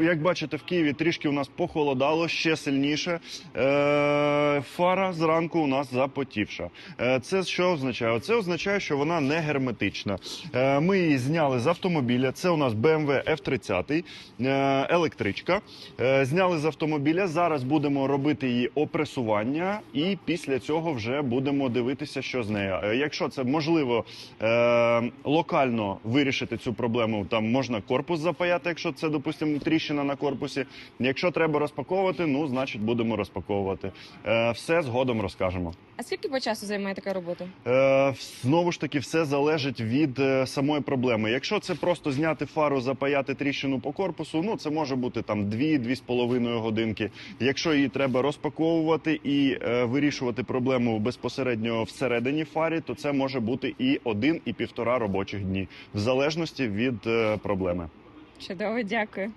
Як бачите, в Києві трішки у нас похолодало ще сильніше. Е, фара зранку у нас запотівша. Е, це що означає? Це означає, що вона не герметична. Е, ми її зняли з автомобіля. Це у нас BMW F30, е, електричка. Зняли з автомобіля. Зараз будемо робити її опресування, і після цього вже будемо дивитися, що з нею. Якщо це можливо локально вирішити цю проблему, там можна корпус запаяти, якщо це, допустимо, тріщина на корпусі. Якщо треба розпаковувати, ну значить будемо розпаковувати. Е, все згодом розкажемо. А скільки по часу займає така робота? Е, знову ж таки, все залежить від е, самої проблеми. Якщо це просто зняти фару, запаяти тріщину по корпусу, ну це може бути там 2-2,5 годинки. Якщо її треба розпаковувати і е, вирішувати проблему безпосередньо всередині фарі, то це може бути і один, і півтора робочих дні, в залежності від е, проблеми. Чудово, дякую.